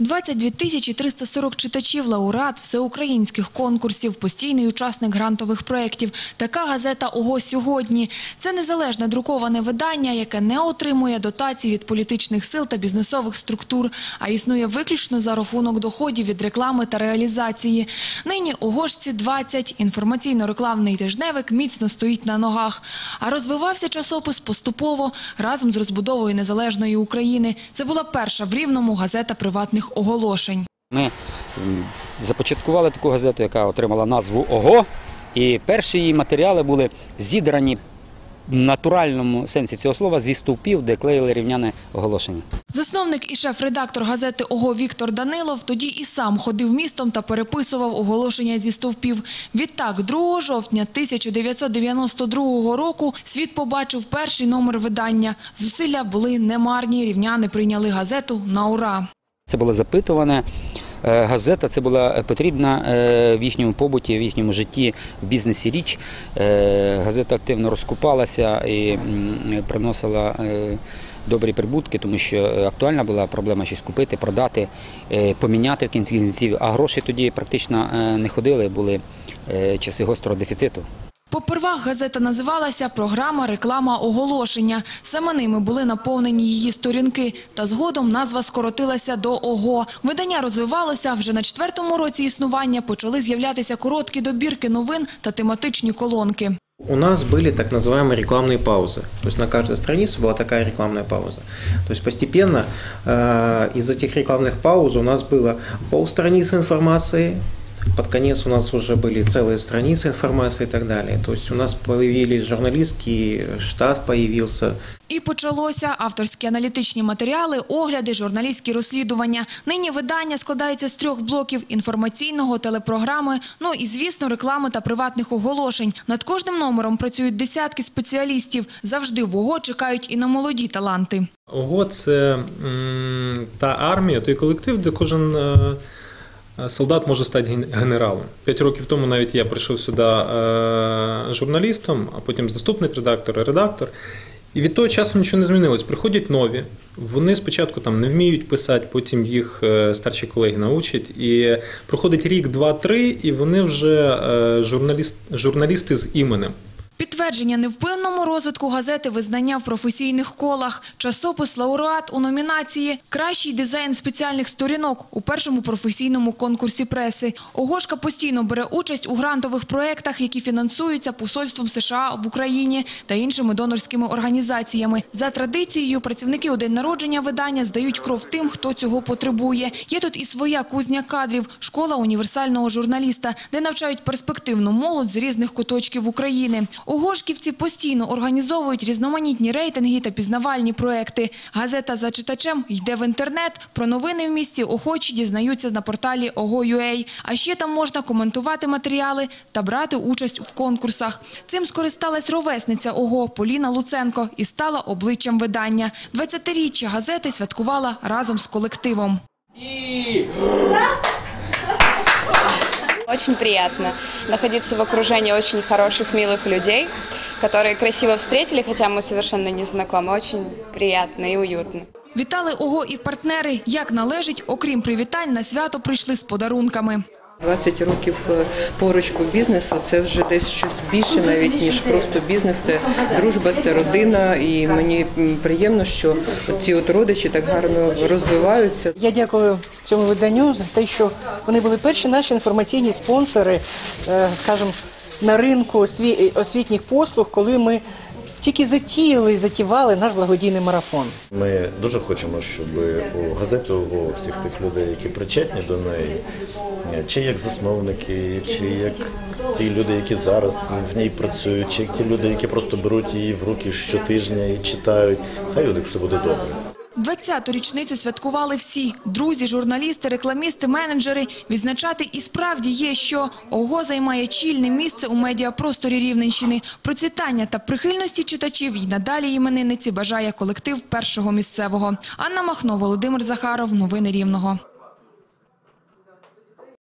22 тисячі 340 читачів, лауреат всеукраїнських конкурсів, постійний учасник грантових проєктів. Така газета «Ого сьогодні». Це незалежне друковане видання, яке не отримує дотацій від політичних сил та бізнесових структур, а існує виключно за рахунок доходів від реклами та реалізації. Нині «Огошці» 20. Інформаційно-рекламний тижневик міцно стоїть на ногах. А розвивався часопис поступово разом з розбудовою незалежної України. Це була перша в Рівному газета приватних оголошень. Ми започаткували таку газету, яка отримала назву ОГО. І перші її матеріали були зідрані в натуральному сенсі цього слова зі стовпів, де клеїли рівняне оголошення. Засновник і шеф-редактор газети «Ого» Віктор Данилов тоді і сам ходив містом та переписував оголошення зі стовпів. Відтак, 2 жовтня 1992 року світ побачив перший номер видання. Зусилля були немарні, рівняни прийняли газету на ура. Це була запитувана е, газета, це була потрібна е, в їхньому побуті, в їхньому житті, в бізнесі річ. Е, Газета активно розкупалася і приносила добрі прибутки, тому що актуальна була проблема щось купити, продати, поміняти в кінці кінців. А гроші тоді практично не ходили, були часи гострого дефіциту. Попервах газета називалася «Програма реклама оголошення». Саме ними були наповнені її сторінки. Та згодом назва скоротилася до «Ого». Видання розвивалося. Вже на четвертому році існування почали з'являтися короткі добірки новин та тематичні колонки. У нас были так называемые рекламные паузы. То есть на каждой странице была такая рекламная пауза. То есть постепенно э, из этих рекламных пауз у нас было полстраницы информации, под конец у нас уже были целые страницы информации и так далее. То есть у нас появились журналистский штат появился. І почалося авторські аналітичні матеріали, огляди, журналістські розслідування. Нині видання складається з трьох блоків – інформаційного, телепрограми, ну і, звісно, реклами та приватних оголошень. Над кожним номером працюють десятки спеціалістів. Завжди в ОГО чекають і на молоді таланти. ОГО це м, та армія, той колектив, де кожен е, е, солдат може стати ген- генералом. П'ять років тому навіть я прийшов сюди е, журналістом, а потім заступник редактора, редактор. І від того часу нічого не змінилось. Приходять нові. Вони спочатку там не вміють писати, потім їх е, старші колеги научать. І проходить рік, два, три, і вони вже е, журналіст, журналісти з іменем. Підтвердження невпинному розвитку газети визнання в професійних колах. Часопис «Лауреат» у номінації «Кращий дизайн спеціальних сторінок» у першому професійному конкурсі преси. Огошка постійно бере участь у грантових проєктах, які фінансуються Посольством США в Україні та іншими донорськими організаціями. За традицією, працівники у день народження видання здають кров тим, хто цього потребує. Є тут і своя кузня кадрів – школа універсального журналіста, де навчають перспективну молодь з різних куточків України. Угошківці постійно організовують різноманітні рейтинги та пізнавальні проекти. Газета «За читачем» йде в інтернет. Про новини в місті охочі дізнаються на порталі Ого.ua. А ще там можна коментувати матеріали та брати участь в конкурсах. Цим скористалась ровесниця Ого Поліна Луценко і стала обличчям видання. 20-річчя газети святкувала разом з колективом. Очень приятно находиться в окружении очень хороших, милых людей, которые красиво встретили, хотя мы совершенно не знакомы. Очень приятно и уютно. Вітали ОГО і партнери. Як належить, окрім привітань, на свято прийшли з подарунками. 20 років е, поруч бізнесу це вже десь щось більше навіть ніж просто бізнес. Це дружба, це родина. І мені приємно, що ці от родичі так гарно розвиваються. Я дякую цьому виданню за те, що вони були перші наші інформаційні спонсори, е, скажімо, на ринку осві- освітніх послуг, коли ми тільки затіяли і затівали наш благодійний марафон. Ми дуже хочемо, щоб у газету у всіх тих людей, які причетні до неї, чи як засновники, чи як ті люди, які зараз в ній працюють, чи як ті люди, які просто беруть її в руки щотижня і читають. Хай у них все буде добре. 20-ту річницю святкували всі – друзі, журналісти, рекламісти, менеджери. Відзначати і справді є, що ОГО займає чільне місце у медіапросторі Рівненщини. Процвітання та прихильності читачів й надалі іменинниці бажає колектив першого місцевого. Анна Махно, Володимир Захаров. Новини Рівного.